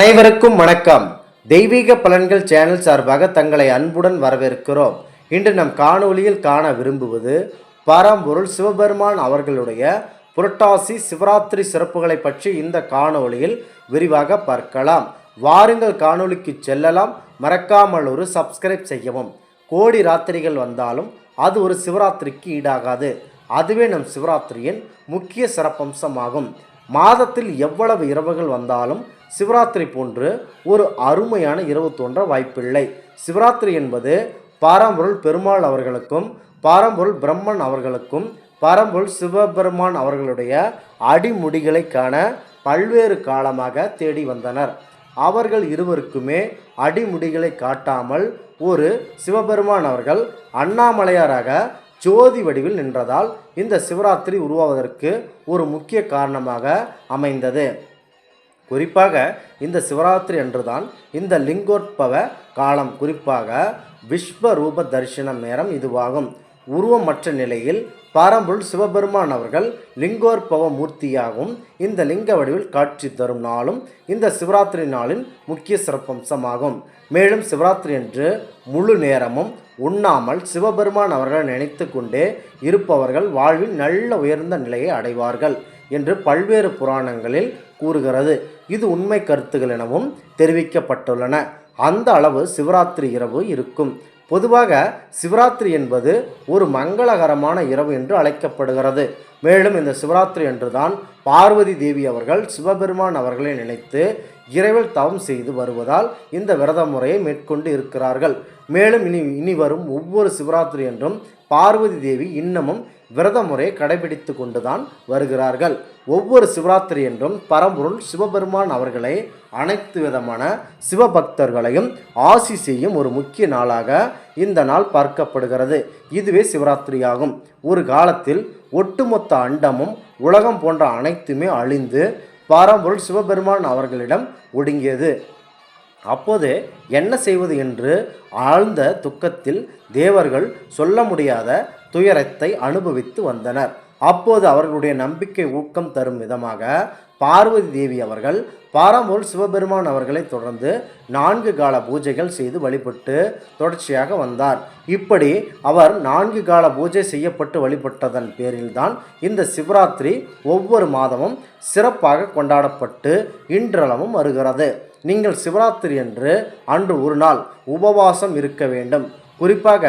அனைவருக்கும் வணக்கம். தெய்வீக பலன்கள் சேனல் சார்பாக தங்களை அன்புடன் வரவேற்கிறோம். இன்று நம் காணொளியில் காண விரும்புவது பரம்பொருள் சிவபெருமான் அவர்களுடைய புரட்டாசி சிவராத்திரி சிறப்புகளை பற்றி இந்த காணொளியில் விரிவாக பார்க்கலாம். வாருங்கள் காணொலிக்கு செல்லலாம். மறக்காமல் ஒரு சப்ஸ்கிரைப் செய்யவும். கோடி ராத்திரிகள் வந்தாலும் அது ஒரு சிவராத்திரிக்கு ஈடாகாது. அதுவே நம் சிவராத்திரியின் முக்கிய சிறப்பம்சமாகும். மாதத்தில் எவ்வளவு இரவுகள் வந்தாலும் சிவராத்திரி போன்று ஒரு அருமையான இரவு தோன்ற வாய்ப்பில்லை. சிவராத்திரி என்பது பாரம்பொருள் பெருமாள் அவர்களுக்கும் பாரம்பொருள் பிரம்மன் அவர்களுக்கும் பாரம்பொருள் சிவபெருமான் அவர்களுடைய அடிமுடிகளை காண பல்வேறு காலமாக தேடி வந்தனர். அவர்கள் இருவருக்குமே அடிமுடிகளை காட்டாமல் ஒரு சிவபெருமான் அவர்கள் அண்ணாமலையாராக ஜோதி வடிவில் நின்றதால் இந்த சிவராத்திரி உருவாவதற்கு ஒரு முக்கிய காரணமாக அமைந்தது. குறிப்பாக இந்த சிவராத்திரி அன்றுதான் இந்த லிங்கோற்பவ காலம். குறிப்பாக விஸ்வரூப தரிசனம் நேரம் இதுவாகும். உருவமற்ற நிலையில் பாரம்பொருள் சிவபெருமான் அவர்கள் லிங்கோற்பவ மூர்த்தியாகவும் இந்த லிங்க வடிவில் காட்சி தரும் நாளும் இந்த சிவராத்திரி நாளின் முக்கிய சிறப்பம்சமாகும். மேலும் சிவராத்திரி என்று முழு நேரமும் உண்ணாமல் சிவபெருமான் அவர்களை நினைத்து கொண்டே இருப்பவர்கள் வாழ்வில் நல்ல உயர்ந்த நிலையை அடைவார்கள் என்று பல்வேறு புராணங்களில் கூறுகிறது. இது உண்மை கருத்துகள் எனவும் தெரிவிக்கப்பட்டுள்ளன. அந்த அளவு சிவராத்திரி இரவு இருக்கும். பொதுவாக சிவராத்திரி என்பது ஒரு மங்களகரமான இரவு என்று அழைக்கப்படுகிறது. மேலும் இந்த சிவராத்திரி அன்றுதான் பார்வதி தேவி அவர்கள் சிவபெருமான் அவர்களை நினைத்து இறைவில் தவம் செய்து வருவதால் இந்த விரத முறையை மேற்கொண்டு இருக்கிறார்கள். மேலும் இனி இனி வரும் ஒவ்வொரு சிவராத்திரி என்றும் பார்வதி தேவி இன்னமும் விரத முறை கடைபிடித்து கொண்டுதான் வருகிறார்கள். ஒவ்வொரு சிவராத்திரி என்றும் பரம்பொருள் சிவபெருமான் அவர்களை அனைத்து விதமான சிவபக்தர்களையும் ஆசி செய்யும் ஒரு முக்கிய நாளாக இந்த நாள் பார்க்கப்படுகிறது. இதுவே சிவராத்திரியாகும். ஒரு காலத்தில் ஒட்டுமொத்த அண்டமும் உலகம் போன்ற அனைத்துமே அழிந்து பரம்பொருள் சிவபெருமான் அவர்களிடம் ஒடுங்கியது. அப்போது என்ன செய்வது என்று ஆழ்ந்த துக்கத்தில் தேவர்கள் சொல்ல முடியாத துயரத்தை அனுபவித்து வந்தனர். அப்போது அவர்களுடைய நம்பிக்கை ஊக்கம் தரும் விதமாக பார்வதி தேவி அவர்கள் பாரம்பூர் சிவபெருமான் அவர்களை தொடர்ந்து நான்கு கால பூஜைகள் செய்து வழிபட்டு தொடர்ச்சியாக வந்தார். இப்படி அவர் நான்கு கால பூஜை செய்யப்பட்டு வழிபட்டதன் பேரில்தான் இந்த சிவராத்திரி ஒவ்வொரு மாதமும் சிறப்பாக கொண்டாடப்பட்டு இன்றளவும் வருகிறது. நீங்கள் சிவராத்திரி என்று அன்று ஒரு நாள் உபவாசம் இருக்க வேண்டும். குறிப்பாக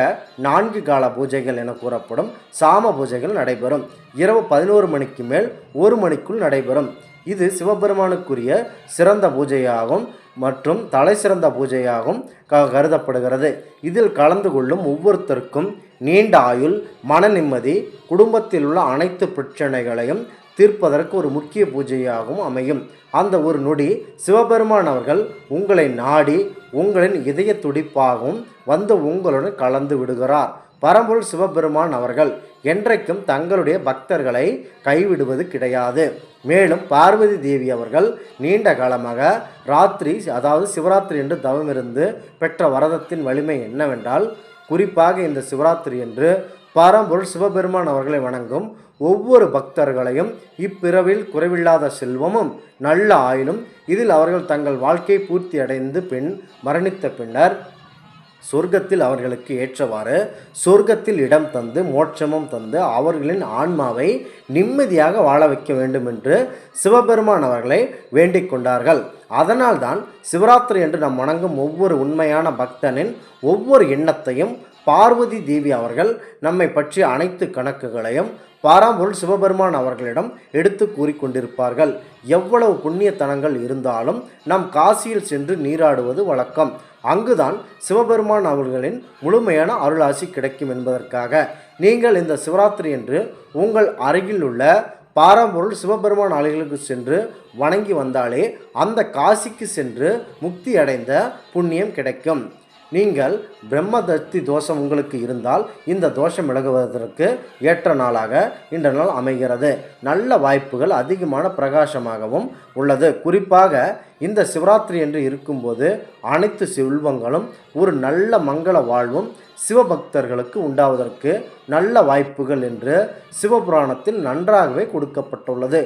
நான்கு கால பூஜைகள் என கூறப்படும் சாம பூஜைகள் நடைபெறும். இரவு பதினோரு மணிக்கு மேல் ஒரு மணிக்குள் நடைபெறும். இது சிவபெருமானுக்குரிய சிறந்த பூஜையாகும் மற்றும் தலை சிறந்த பூஜையாகவும் க கருதப்படுகிறது. இதில் கலந்து கொள்ளும் ஒவ்வொருத்தருக்கும் நீண்ட ஆயுள் மன நிம்மதி குடும்பத்தில் உள்ள அனைத்து பிரச்சனைகளையும் தீர்ப்பதற்கு ஒரு முக்கிய பூஜையாகவும் அமையும். அந்த ஒரு நொடி சிவபெருமான் அவர்கள் உங்களை நாடி உங்களின் இதய துடிப்பாகவும் வந்து உங்களுடன் கலந்து விடுகிறார். பரம்பொருள் சிவபெருமான் அவர்கள் என்றைக்கும் தங்களுடைய பக்தர்களை கைவிடுவது கிடையாது. மேலும் பார்வதி தேவி அவர்கள் நீண்ட காலமாக ராத்திரி அதாவது சிவராத்திரி என்று தவமிருந்து பெற்ற வரதத்தின் வலிமை என்னவென்றால் குறிப்பாக இந்த சிவராத்திரி என்று பரம்பொருள் சிவபெருமான் அவர்களை வணங்கும் ஒவ்வொரு பக்தர்களையும் இப்பிறவில் குறைவில்லாத செல்வமும் நல்ல ஆயிலும் இதில் அவர்கள் தங்கள் வாழ்க்கை பூர்த்தி அடைந்து பின் மரணித்த பின்னர் சொர்க்கத்தில் அவர்களுக்கு ஏற்றவாறு சொர்க்கத்தில் இடம் தந்து மோட்சமும் தந்து அவர்களின் ஆன்மாவை நிம்மதியாக வாழ வைக்க வேண்டும் என்று சிவபெருமான் அவர்களை வேண்டிக் கொண்டார்கள். அதனால்தான் சிவராத்திரி என்று நாம் வணங்கும் ஒவ்வொரு உண்மையான பக்தனின் ஒவ்வொரு எண்ணத்தையும் பார்வதி தேவி அவர்கள் நம்மை பற்றிய அனைத்து கணக்குகளையும் பாராம்பொருள் சிவபெருமான் அவர்களிடம் எடுத்து கூறிக்கொண்டிருப்பார்கள். எவ்வளவு புண்ணியத்தனங்கள் இருந்தாலும் நம் காசியில் சென்று நீராடுவது வழக்கம். அங்குதான் சிவபெருமான் அவர்களின் முழுமையான அருளாசி கிடைக்கும் என்பதற்காக நீங்கள் இந்த சிவராத்திரி என்று உங்கள் அருகில் உள்ள பாரம்பொருள் சிவபெருமான் ஆலைகளுக்கு சென்று வணங்கி வந்தாலே அந்த காசிக்கு சென்று முக்தி அடைந்த புண்ணியம் கிடைக்கும். நீங்கள் பிரம்மதத்தி தோஷம் உங்களுக்கு இருந்தால் இந்த தோஷம் விலகுவதற்கு ஏற்ற நாளாக இந்த நாள் அமைகிறது. நல்ல வாய்ப்புகள் அதிகமான பிரகாசமாகவும் உள்ளது. குறிப்பாக இந்த சிவராத்திரி என்று இருக்கும்போது அனைத்து செல்வங்களும் ஒரு நல்ல மங்கள வாழ்வும் சிவபக்தர்களுக்கு உண்டாவதற்கு நல்ல வாய்ப்புகள் என்று சிவபுராணத்தில் நன்றாகவே கொடுக்கப்பட்டுள்ளது.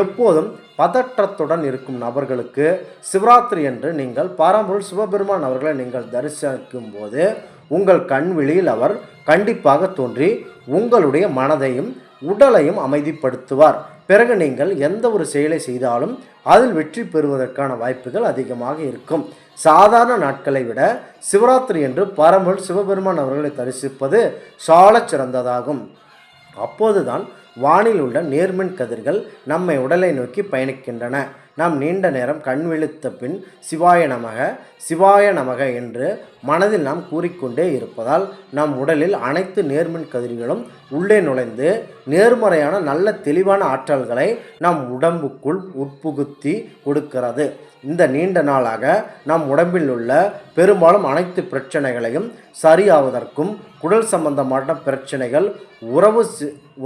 எப்போதும் பதற்றத்துடன் இருக்கும் நபர்களுக்கு சிவராத்திரி என்று நீங்கள் பாரம்பரிய சிவபெருமான் அவர்களை நீங்கள் தரிசிக்கும் போது உங்கள் கண்விழியில் அவர் கண்டிப்பாக தோன்றி உங்களுடைய மனதையும் உடலையும் அமைதிப்படுத்துவார். பிறகு நீங்கள் எந்த ஒரு செயலை செய்தாலும் அதில் வெற்றி பெறுவதற்கான வாய்ப்புகள் அதிகமாக இருக்கும். சாதாரண நாட்களை விட சிவராத்திரி என்று பரம்பல் சிவபெருமான் அவர்களை தரிசிப்பது சாலச் சிறந்ததாகும். அப்போதுதான் வானில் உள்ள நேர்மின் கதிர்கள் நம்மை உடலை நோக்கி பயணிக்கின்றன. நாம் நீண்ட நேரம் கண் விழித்த பின் சிவாய நமக சிவாய நமக என்று மனதில் நாம் கூறிக்கொண்டே இருப்பதால் நம் உடலில் அனைத்து நேர்மின் கதிர்களும் உள்ளே நுழைந்து நேர்மறையான நல்ல தெளிவான ஆற்றல்களை நம் உடம்புக்குள் உட்புகுத்தி கொடுக்கிறது. இந்த நீண்ட நாளாக நம் உடம்பில் உள்ள பெரும்பாலும் அனைத்து பிரச்சனைகளையும் சரியாவதற்கும் குடல் சம்பந்தமான பிரச்சனைகள் உறவு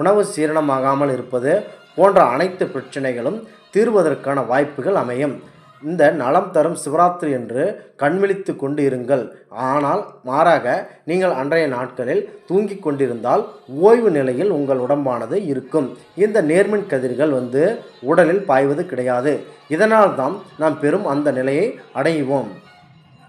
உணவு சீரணமாகாமல் இருப்பது போன்ற அனைத்து பிரச்சனைகளும் தீர்வதற்கான வாய்ப்புகள் அமையும். இந்த நலம் தரும் சிவராத்திரி என்று கண்விழித்து கொண்டு இருங்கள் ஆனால் மாறாக நீங்கள் அன்றைய நாட்களில் தூங்கிக் கொண்டிருந்தால் ஓய்வு நிலையில் உங்கள் உடம்பானது இருக்கும். இந்த நேர்மின் கதிர்கள் வந்து உடலில் பாய்வது கிடையாது. இதனால் தான் நாம் பெரும் அந்த நிலையை அடைவோம்.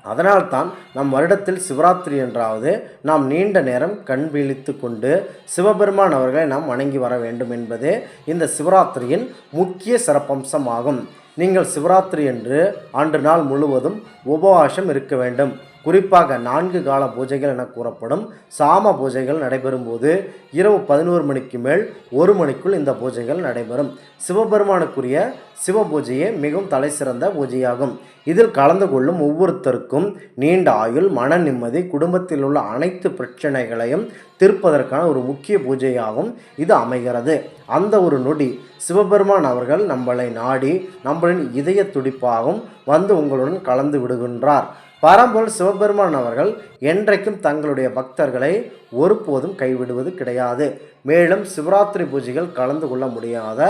அதனால்தான் நம் வருடத்தில் சிவராத்திரி என்றாவது நாம் நீண்ட நேரம் கண் விழித்து கொண்டு சிவபெருமான் அவர்களை நாம் வணங்கி வர வேண்டும் என்பதே இந்த சிவராத்திரியின் முக்கிய சிறப்பம்சமாகும். நீங்கள் சிவராத்திரி என்று ஆண்டு நாள் முழுவதும் உபவாசம் இருக்க வேண்டும். குறிப்பாக நான்கு கால பூஜைகள் என கூறப்படும் சாம பூஜைகள் நடைபெறும் போது இரவு பதினோரு மணிக்கு மேல் ஒரு மணிக்குள் இந்த பூஜைகள் நடைபெறும். சிவபெருமானுக்குரிய சிவ பூஜையே மிகவும் தலை சிறந்த பூஜையாகும். இதில் கலந்து கொள்ளும் ஒவ்வொருத்தருக்கும் நீண்ட ஆயுள் மன நிம்மதி குடும்பத்தில் உள்ள அனைத்து பிரச்சனைகளையும் தீர்ப்பதற்கான ஒரு முக்கிய பூஜையாகவும் இது அமைகிறது. அந்த ஒரு நொடி சிவபெருமான் அவர்கள் நம்மளை நாடி நம்மளின் இதய துடிப்பாகவும் வந்து உங்களுடன் கலந்து விடுகின்றார். பரம்பொருள் சிவபெருமான் அவர்கள் என்றைக்கும் தங்களுடைய பக்தர்களை ஒருபோதும் கைவிடுவது கிடையாது. மேலும் சிவராத்திரி பூஜைகள் கலந்து கொள்ள முடியாத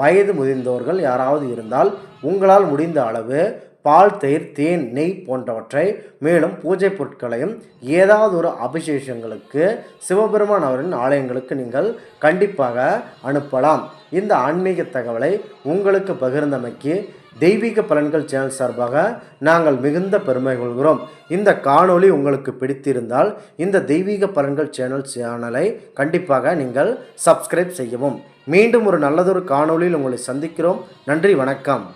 வயது முதிர்ந்தோர்கள் யாராவது இருந்தால் உங்களால் முடிந்த அளவு பால் தயிர் தேன் நெய் போன்றவற்றை மேலும் பூஜை பொருட்களையும் ஏதாவது ஒரு அபிஷேகங்களுக்கு சிவபெருமான் அவரின் ஆலயங்களுக்கு நீங்கள் கண்டிப்பாக அனுப்பலாம். இந்த ஆன்மீக தகவலை உங்களுக்கு பகிர்ந்தமைக்கு தெய்வீக பலன்கள் சேனல் சார்பாக நாங்கள் மிகுந்த பெருமை கொள்கிறோம். இந்த காணொளி உங்களுக்கு பிடித்திருந்தால் இந்த தெய்வீக பலன்கள் சேனல் சேனலை கண்டிப்பாக நீங்கள் சப்ஸ்கிரைப் செய்யவும். மீண்டும் ஒரு நல்லதொரு காணொளியில் உங்களை சந்திக்கிறோம். நன்றி வணக்கம்.